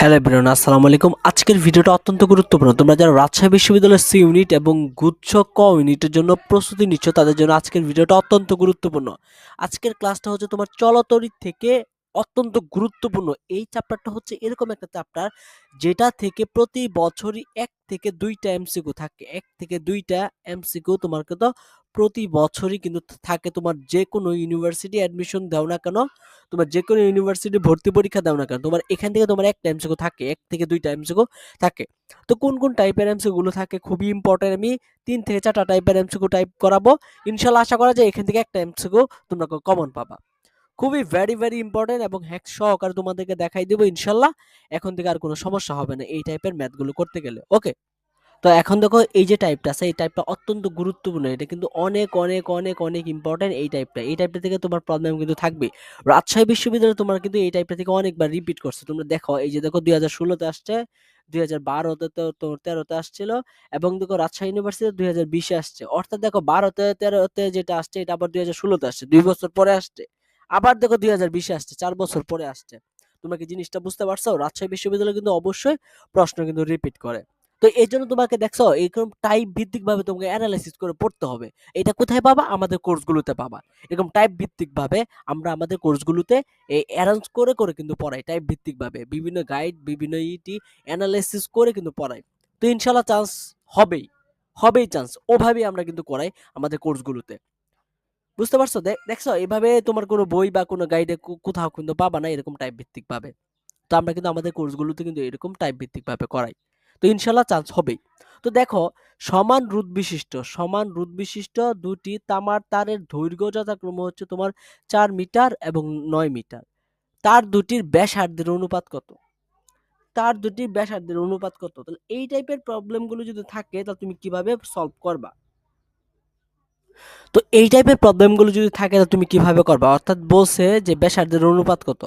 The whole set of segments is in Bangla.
হ্যালো এভরিওয়ান, আসসালামু আলাইকুম। আজকের ভিডিওটা অত্যন্ত গুরুত্বপূর্ণ। তোমরা যারা রাজশাহী বিশ্ববিদ্যালয়ের সি ইউনিট এবং গুচ্ছ ক ইউনিটের জন্য প্রস্তুতি নিচ্ছ, তাদের জন্য আজকের ভিডিওটা অত্যন্ত গুরুত্বপূর্ণ। আজকের ক্লাসটা হচ্ছে তোমার চলতরি থেকে অত্যন্ত গুরুত্বপূর্ণ। এই চ্যাপ্টারটা হচ্ছে এরকম একটা চ্যাপ্টার যেটা থেকে প্রতি বছরই এক থেকে দুইটা এমসিকিউ থাকে। এক থেকে দুইটা এমসিকিউ তোমার কিন্তু প্রতি বছরই কিন্তু থাকে। তোমার যে কোনো ইউনিভার্সিটি অ্যাডমিশন দাও না কেন, তোমার যে কোনো ইউনিভার্সিটি ভর্তি পরীক্ষা দাও না কেন, তোমার এখান থেকে তোমার একটা এমসিকিউ থাকে, এক থেকে দুইটা এমসিকিউ থাকে। তো কোন কোন টাইপের এমসিকিউ গুলো থাকে? খুবই ইম্পর্টেন্ট আমি তিন থেকে চারটা টাইপের এমসিকিউ টাইপ করাবো। ইনশাল্লাহ আশা করা যায় এখান থেকে একটা এমসিকিউ তোমরা কমন পাবা। খুবই ভেরি ভেরি ইম্পর্টেন্ট এবং হ্যাক সহকারে তোমাদেরকে দেখাই দেবো, ইনশাল্লাহ। এখন থেকে আর কোনো সমস্যা হবে না এই টাইপের ম্যাথগুলো করতে গেলে ওকে তো এখন দেখো এই যে টাইপটা আছে এই টাইপটা অত্যন্ত গুরুত্বপূর্ণ। এটা কিন্তু অনেক অনেক অনেক অনেক ইম্পর্টেন্ট এই টাইপটা এই টাইপটা থেকে তোমার প্রবলেম কিন্তু থাকবে রাজশাহী বিশ্ববিদ্যালয়ে তোমার কিন্তু এই টাইপটা থেকে অনেকবার রিপিট করছে। তোমরা দেখো, এই যে দেখো দুই হাজার ষোলোতে আসছে, দুই হাজার বারোতে তো তোর তেরোতে আসছিল, এবং দেখো রাজশাহী ইউনিভার্সিটি দুই হাজার বিশে আসছে। অর্থাৎ দেখো বারোতে, তেরোতে যেটা আসছে, এটা আবার দুই হাজার ষোলোতে আসছে। দুই বছর পরে আসছে। আবার দেখো দুই হাজার বিশে আসছে, চার বছর পরে আসছে। তোমরা কি জিনিসটা বুঝতে পারছ? রাজশাহী বিশ্ববিদ্যালয় কিন্তু অবশ্যই প্রশ্ন কিন্তু রিপিট করে। তো এই জন্য তোমাকে দেখছ এরকম টাইপ ভিত্তিক ভাবে তোমাকে অ্যানালাইসিস করে পড়তে হবে। এটা কোথায় পাবা? আমাদের কোর্সগুলোতে পাবা। এরকম টাইপ ভিত্তিক ভাবে আমরা আমাদের কোর্সগুলোতে এই অ্যারেঞ্জ করে করে কিন্তু পড়াই। টাইপ ভিত্তিক ভাবে বিভিন্ন গাইড বিভিন্ন ইটি অ্যানালাইসিস করে কিন্তু পড়াই। তো ইনশাল্লাহ চান্স হবেই হবেই চান্স ওভাবেই আমরা কিন্তু করাই আমাদের কোর্সগুলোতে বুঝতে পারছ? দেখছ? এভাবে তোমার কোনো বই বা কোনো গাইডে কোথাও কিন্তু পাবা না এরকম টাইপ ভিত্তিক ভাবে। তো আমরা কিন্তু আমাদের কোর্সগুলোতে কিন্তু এরকম টাইপ ভিত্তিক ভাবে করাই। তো ইনশাল্লাহ চান্স হবেই। তো দেখো, সমান রুদ বিশিষ্ট, সমান রুদ বিশিষ্ট দুটি তামার তারের দৈর্ঘ্য যথাক্রমে হচ্ছে তোমার চার মিটার এবং নয় মিটার। তার দুটির ব্যাসার্ধের অনুপাত কত? তার দুটির ব্যাসার্ধের অনুপাত কত? তাহলে এই টাইপের প্রবলেমগুলো যদি থাকে, তাহলে তুমি কীভাবে সলভ করবা? তো এই টাইপের প্রবলেমগুলো যদি থাকে তুমি কীভাবে করবা? অর্থাৎ বলছে যে ব্যাসার্ধের অনুপাত কত?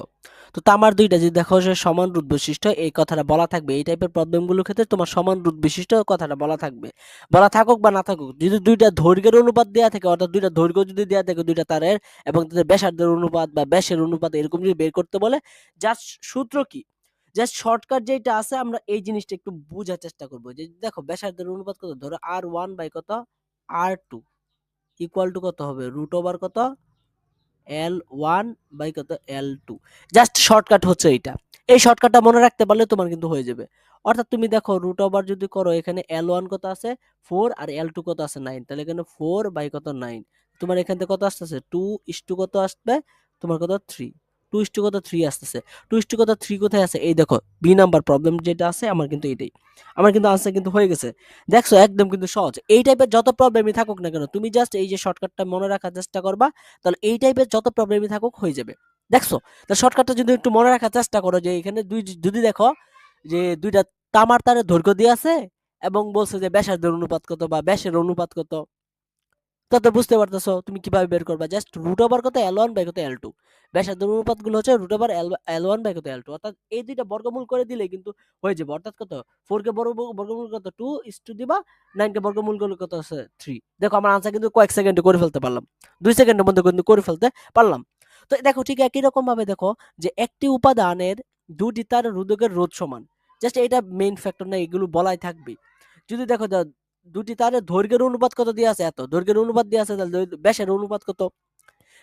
তো তামার দুইটা, যদি দেখো যে সমান রুদ বিশিষ্ট এই কথাটা বলা থাকবে। এই টাইপের প্রবলেমগুলোর ক্ষেত্রে তোমার সমান রুদ বিশিষ্ট কথাটা বলা থাকবে। বলা থাকুক বা না থাকুক, যদি দুইটা দৈর্ঘ্যের অনুপাত দেওয়া থাকে, অর্থাৎ দুইটা দৈর্ঘ্য যদি দেওয়া থাকে, দুইটা তারের, এবং তাদের ব্যাসার্ধের অনুপাত বা ব্যাসের অনুপাত এরকম যদি বের করতে বলে জাস্ট সূত্র কি? জাস্ট শর্টকাট যেটা আছে, আমরা এই জিনিসটা একটু বোঝার চেষ্টা করব। যে দেখো, ব্যাসার্ধের অনুপাত কত? ধরো আর ওয়ান বাই কত? আর টু ইকুয়াল টু কত হবে? রুট ওভার কত? এল ওয়ান বাই কত? এল টু জাস্ট শর্টকাট হচ্ছে এইটা। এই শর্টকাটটা মনে রাখতে পারলে তোমার কিন্তু হয়ে যাবে। অর্থাৎ তুমি দেখো রুট ওভার যদি করো, এখানে এল ওয়ান কত আছে? ফোর আর এল টু কত আছে? নাইন তাহলে এখানে ফোর বাই কত? নাইন তোমার এখান থেকে কত আসতেছে? টু ইস টু কত আসবে? তোমার কত? থ্রি টু ইস টু কত থ্রি আসতেছে। টু ইস টু কত থ্রি কোথায় আছে? এই দেখো বি নাম্বার প্রবলেম যেটা আছে, আমার কিন্তু এটাই। আমার কিন্তু আনসার কিন্তু হয়ে গেছে। দেখছ, একদম কিন্তু সহজ। এই টাইপের যত প্রবলেমই থাকুক না কেন, তুমি জাস্ট এই যে শর্টকাটটা মনে রাখার চেষ্টা করবা, তাহলে এই টাইপের যত প্রবলেমই থাকুক হয়ে যাবে। দেখছ? তো শর্টকাটটা যদি একটু মনে রাখার চেষ্টা করো যে এখানে দুই, যদি দেখো যে দুইটা তামার তারের দৈর্ঘ্য দিয়ে আছে, এবং বলছে যে ব্যাসার্ধের অনুপাত কত বা ব্যাসের অনুপাত কত তত বুঝতে পারতেছো? তুমি কীভাবে বের করবা? জাস্ট রুট ওভার কত? এল ওয়ান বাই কত? এল টু ব্যাসার্ধের অনুপাতগুলো হচ্ছে root over L one by কত? এল টু অর্থাৎ এই দুইটা বর্গমূল করে দিলে কিন্তু হয়ে যাবে। অর্থাৎ কত? ফোর কে বর্গমূল কত? টু ইস টু দিবা নাইন কে বর্গমূল করলে কত আছে? থ্রি দেখো, আমার আনসার কিন্তু কয়েক সেকেন্ডে করে ফেলতে পারলাম। দুই সেকেন্ডের মধ্যে কিন্তু করে ফেলতে পারলাম। তো দেখো, ঠিক একই রকম ভাবে দেখো যে একটি উপাদানের দুটি তার রোধকের রোধ সমান। জাস্ট এটা মেইন ফ্যাক্টর না, এগুলো বলাই থাকবে যদি দেখো দুটি তারের দৈর্ঘ্যের অনুপাত কত দিয়ে আছে? এত। দৈর্ঘ্যের অনুপাত দিয়ে আছে তাহলে ব্যাসের অনুপাত কত?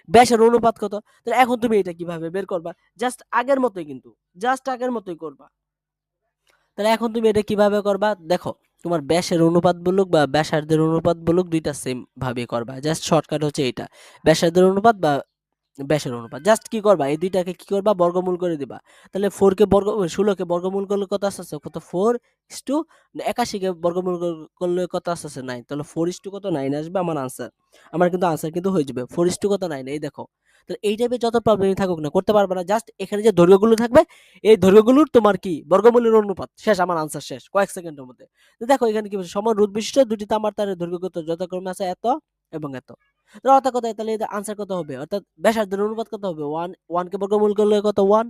ব্যাসের অনুপাত কত? তাহলে এখন তুমি এটা কীভাবে বের করবা? জাস্ট আগের মতোই কিন্তু। জাস্ট আগের মতোই করবা। তাহলে এখন তুমি এটা কীভাবে করবা? দেখো, তোমার ব্যাসের অনুপাত বলুক বা ব্যাসার্ধের অনুপাত বলুক, দুইটা সেম ভাবে করবা। জাস্ট শর্টকাট হচ্ছে এটা ব্যাসার্ধের অনুপাত বা ব্যাসের অনুপাত। জাস্ট কি করবা? এই দুইটাকে কি করবা? বর্গমূল করে দিবা। তাহলে ফোর কে বর্গ, ষোলোকে বর্গমূল করলে কত আসতেছে? কত? ফোর ইস টু একাশিকে বর্গমূল করলে কত আসতেছে? নাইন তাহলে ফোর ইস টু কত? নাইন আসবে আমার আনসার আমার কিন্তু আনসার কিন্তু হয়ে যাবে। ফোর ইস টু কত? নাইন এই দেখো। তাহলে এই টাইপের যত প্রবলেম থাকুক না, করতে পারবে না। জাস্ট এখানে যে দৈর্ঘ্যগুলো থাকবে, এই দৈর্ঘ্যগুলোর তোমার কি? বর্গমূলের অনুপাত। শেষ, আমার আনসার শেষ। কয়েক সেকেন্ডের মধ্যে। দেখো এখানে কি সমান রোধ বিশিষ্ট দুটি তামার তারের দৈর্ঘ্য কত যথাক্রমে আছে এত এবং এত। তো অর্থাৎ কত তাহলে আনসার কত হবে? অর্থাৎ ব্যাসার্ধের অনুপাত কত হবে? ওয়ান ওয়ানকে বর্গমূল করলে কত? ওয়ান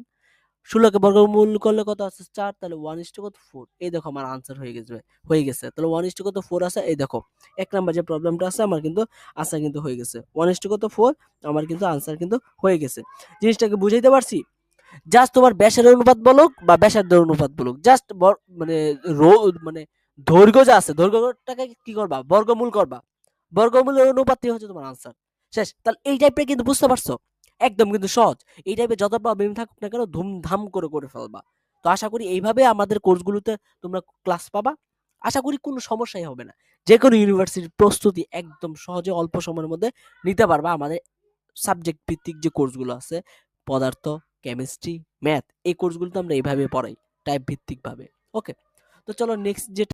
ষোলোকে বর্গমূল করলে কত? আছে চার, তাহলে ওয়ান ইস কত? ফোর এই দেখো আমার আনসার হয়ে গেছে হয়ে গেছে। তাহলে ওয়ান ইস কত? ফোর আছে, এই দেখো। এক নাম্বার যে প্রবলেমটা আছে, আমার কিন্তু আনসার কিন্তু হয়ে গেছে। ওয়ান ইস কত? ফোর আমার কিন্তু আনসার কিন্তু হয়ে গেছে। জিনিসটাকে বুঝাইতে পারছি? জাস্ট তোমার ব্যাসের অনুপাত বলুক বা ব্যাসার্ধের অনুপাত বলুক জাস্ট মানে রো মানে দৈর্ঘ্য যা আছে, দৈর্ঘ্যটাকে কি করবা? বর্গমূল করবা। বর্গমূলের অনুপাতই হচ্ছে তোমার আনসার শেষ। তাহলে এই টাইপের কিন্তু বুঝতে পারছ? একদম কিন্তু সহজ। এই টাইপের যত প্রবলেম থাকুক না কেন ধুমধাম করে করে ফেলবা। তো আশা করি এইভাবে আমাদের কোর্সগুলোতে তোমরা ক্লাস পাবা। আশা করি কোনো সমস্যাই হবে না। যে কোনো ইউনিভার্সিটির প্রস্তুতি একদম সহজে অল্প সময়ের মধ্যে নিতে পারবা। আমাদের সাবজেক্ট ভিত্তিক যে কোর্সগুলো আছে, পদার্থ কেমিস্ট্রি ম্যাথ এই কোর্সগুলো তো আমরা এইভাবে পড়াই টাইপ ভিত্তিকভাবে ওকে তো চলো নেক্সট যে